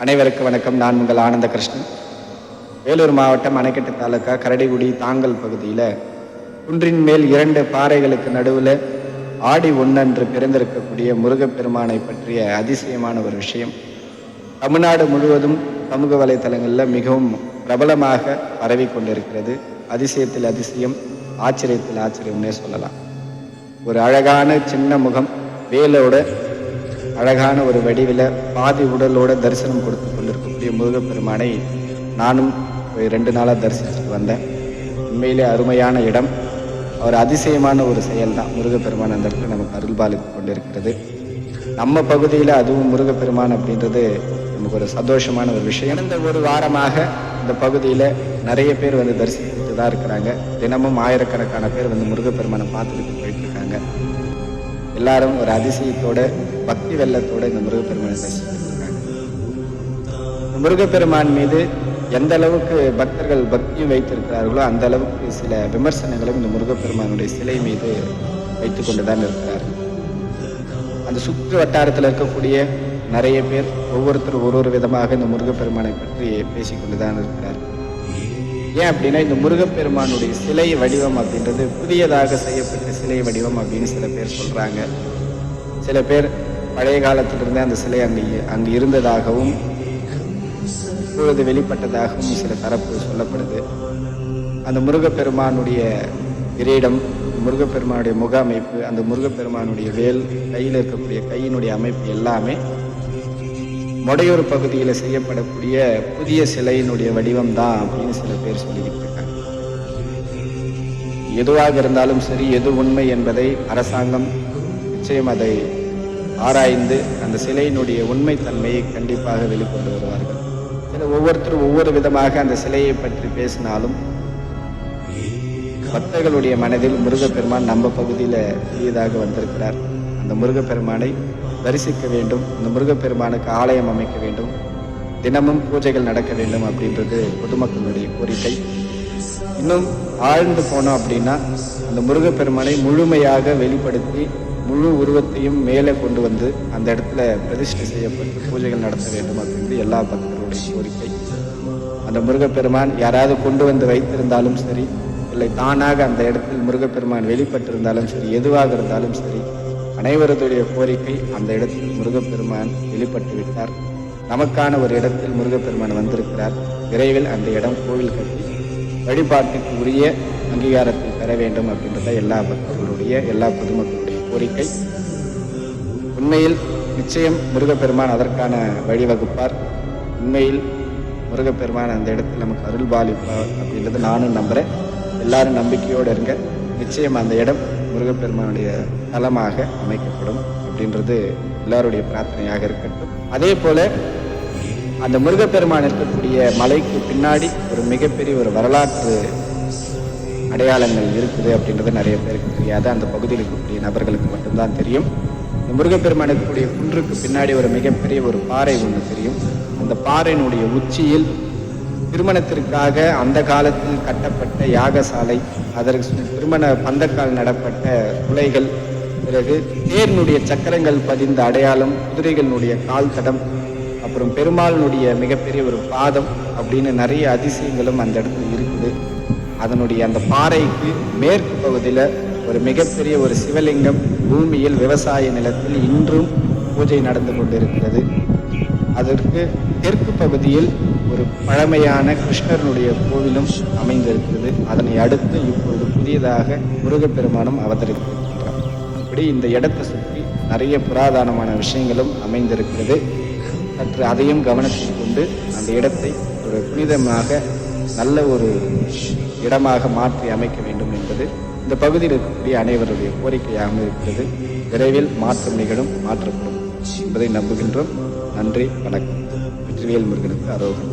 அனைவருக்கு வணக்கம். நான் உங்கள் ஆனந்த கிருஷ்ணன் வேலூர் மாவட்டம் அணைக்கட்டு தாலுக்கா கரடிகுடி தாங்கல் பகுதியில் குன்றின் மேல் இரண்டு பாறைகளுக்கு நடுவில் ஆடி ஒன்னன்று பிறந்திருக்கக்கூடிய முருகப்பெருமானை பற்றிய அதிசயமான ஒரு விஷயம். தமிழ்நாடு முழுவதும் சமூக வலைத்தளங்களில் மிகவும் பிரபலமாக பரவி கொண்டிருக்கிறது. அதிசயத்தில் அதிசயம் ஆச்சரியத்தில் ஆச்சரியம்னே சொல்லலாம். ஒரு அழகான சின்ன முகம் வேலோட அழகான ஒரு வடிவில் பாதி உடலோட தரிசனம் கொடுத்து கொண்டிருக்கக்கூடிய முருகப்பெருமானை நானும் ஒரு ரெண்டு நாளாக தரிசிச்சுட்டு வந்தேன். உண்மையிலே அருமையான இடம். அவர் அதிசயமான ஒரு செயல் தான் முருகப்பெருமான் அந்த இடத்துல நமக்கு அருள்பாலித்து கொண்டிருக்கிறது. நம்ம பகுதியில் அதுவும் முருகப்பெருமான் அப்படின்றது நமக்கு ஒரு சந்தோஷமான ஒரு விஷயம். இந்த ஒரு வாரமாக இந்த பகுதியில் நிறைய பேர் வந்து தரிசித்துட்டு தான் இருக்கிறாங்க. தினமும் ஆயிரக்கணக்கான பேர் வந்து முருகப்பெருமானை பார்த்துக்கிட்டு போயிட்டு இருக்காங்க. எல்லாரும் ஒரு அதிசயத்தோட பக்தி வெள்ளத்தோட இந்த முருகப்பெருமானை தரிசித்துட்டு இருக்காங்க. இந்த முருகப்பெருமான் மீது எந்த அளவுக்கு பக்தர்கள் பக்தியும் வைத்திருக்கிறார்களோ அந்த அளவுக்கு சில விமர்சனங்களும் இந்த முருகப்பெருமானுடைய சிலை மீது வைத்து கொண்டு தான் இருக்கிறார் அந்த சுற்று வட்டாரத்தில் இருக்கக்கூடிய நிறைய பேர் ஒவ்வொருத்தரும் ஒரு ஒரு விதமாக இந்த முருகப்பெருமானை பற்றி பேசிக்கொண்டு தான் இருக்கிறார் ஏன் அப்படின்னா இந்த முருகப்பெருமானுடைய சிலை வடிவம் அப்படின்றது புதியதாக செய்யப்பட்ட சிலை வடிவம் அப்படின்னு சில பேர் சொல்கிறாங்க சில பேர் பழைய காலத்திலிருந்தே அந்த சிலை அங்கே அங்கு இருந்ததாகவும் இப்பொழுது வெளிப்பட்டதாகவும் சில தரப்பு சொல்லப்படுது. அந்த முருகப்பெருமானுடைய கிரீடம் முருகப்பெருமானுடைய முக அமைப்பு அந்த முருகப்பெருமானுடைய வேல் கையில் இருக்கக்கூடிய கையினுடைய அமைப்பு எல்லாமே மொடையூர் பகுதியில் செய்யப்படக்கூடிய புதிய சிலையினுடைய வடிவம் தான் அப்படின்னு சில பேர் சொல்லிக்கிட்டு இருக்காங்க எதுவாக இருந்தாலும் சரி எது உண்மை என்பதை அரசாங்கம் நிச்சயம் அதை ஆராய்ந்து அந்த சிலையினுடைய உண்மைத்தன்மையை கண்டிப்பாக வெளிக்கொண்டு வருவார்கள். சில ஒவ்வொருத்தரும் ஒவ்வொரு விதமாக அந்த சிலையை பற்றி பேசினாலும் பக்தர்களுடைய மனதில் முருகப்பெருமான் நம்ம பகுதியில் புதியதாக வந்திருக்கிறார். அந்த முருகப்பெருமானை தரிசிக்க வேண்டும் அந்த முருகப்பெருமானுக்கு ஆலயம் அமைக்க வேண்டும். தினமும் பூஜைகள் நடக்க வேண்டும் அப்படின்றது பொதுமக்களுடைய கோரிக்கை. இன்னும் ஆழ்ந்து போனோம் அப்படின்னா அந்த முருகப்பெருமானை முழுமையாக வெளிப்படுத்தி முழு உருவத்தையும் மேலே கொண்டு வந்து அந்த இடத்துல பிரதிஷ்டை செய்யப்பட்டு பூஜைகள் நடத்த வேண்டும் அப்படின்றது எல்லா பக்தர்களுடைய கோரிக்கை. அந்த முருகப்பெருமான் யாராவது கொண்டு வந்து வைத்திருந்தாலும் சரி இல்லை தானாக அந்த இடத்தில் முருகப்பெருமான் வெளிப்பட்டிருந்தாலும் சரி எதுவாக இருந்தாலும் சரி அனைவருடைய கோரிக்கை அந்த இடத்தில் முருகப்பெருமான் வெளிப்பட்டு விட்டார். நமக்கான ஒரு இடத்தில் முருகப்பெருமான் வந்திருக்கிறார். விரைவில் அந்த இடம் கோவில் கட்டி வழிபாட்டுக்கு உரிய அங்கீகாரத்தை பெற வேண்டும் அப்படின்றத எல்லா பக்தர்களுடைய எல்லா பொதுமக்களுடைய கோரிக்கை. உண்மையில் நிச்சயம் முருகப்பெருமான் அதற்கான வழிவகுப்பார் உண்மையில் முருகப்பெருமான் அந்த இடத்தில் நமக்கு அருள் பாலிப்பார் அப்படின்றது நானும் நம்புகிறேன் எல்லாரும் நம்பிக்கையோடு இருங்க. நிச்சயம் அந்த இடம் முருகப்பெருமானுடைய தலமாக அமைக்கப்படும் அப்படின்றது எல்லாருடைய பிரார்த்தனையாக இருக்கட்டும். அதே போல அந்த முருகப்பெருமான் இருக்கக்கூடிய மலைக்கு பின்னாடி ஒரு மிகப்பெரிய ஒரு வரலாற்று அடையாளங்கள் இருக்குது அப்படின்றது நிறைய பேருக்கு தெரியாது. அந்த பகுதியில் இருக்கக்கூடிய நபர்களுக்கு மட்டும்தான் தெரியும். இந்த முருகப்பெருமான் இருக்கக்கூடிய குன்றுக்கு பின்னாடி ஒரு மிகப்பெரிய ஒரு பாறை ஒன்று தெரியும். அந்த பாறையினுடைய உச்சியில் திருமணத்திற்காக அந்த காலத்தில் கட்டப்பட்ட யாகசாலை அதற்கு திருமண பந்தக்கால் நடப்பட்ட குலைகள் பிறகு தேர்னுடைய சக்கரங்கள் பதிந்த அடையாளம் குதிரைகளினுடைய கால் தடம் அப்புறம் பெருமாளினுடைய மிகப்பெரிய ஒரு பாதம் அப்படின்னு நிறைய அதிசயங்களும் அந்த இடத்துல இருக்குது. அதனுடைய அந்த பாறைக்கு மேற்கு பகுதியில் ஒரு மிகப்பெரிய ஒரு சிவலிங்கம் பூமியில் விவசாய நிலத்தில் இன்றும் பூஜை நடந்து கொண்டிருக்கிறது. அதற்கு தெற்கு பகுதியில் ஒரு பழமையான கிருஷ்ணருடைய கோவிலும் அமைந்திருக்கிறது. அதனை அடுத்து இப்பொழுது புதியதாக முருகப்பெருமானும் அவதரித்திருக்கின்றார் இப்படி இந்த இடத்தை சுற்றி நிறைய புராதனமான விஷயங்களும் அமைந்திருக்கிறது. சற்று அதையும் கவனத்தில் கொண்டு அந்த இடத்தை ஒரு புனிதமாக நல்ல ஒரு இடமாக மாற்றி அமைக்க வேண்டும் என்பது இந்த பகுதியில் இருக்கக்கூடிய அனைவருடைய கோரிக்கையாக இருக்கிறது. விரைவில் மாற்றம் நிகழும் மாற்றப்படும் என்பதை நம்புகின்றோம். நன்றி வணக்கம். வெற்றிவேல் முருகனுக்கு அரோகம்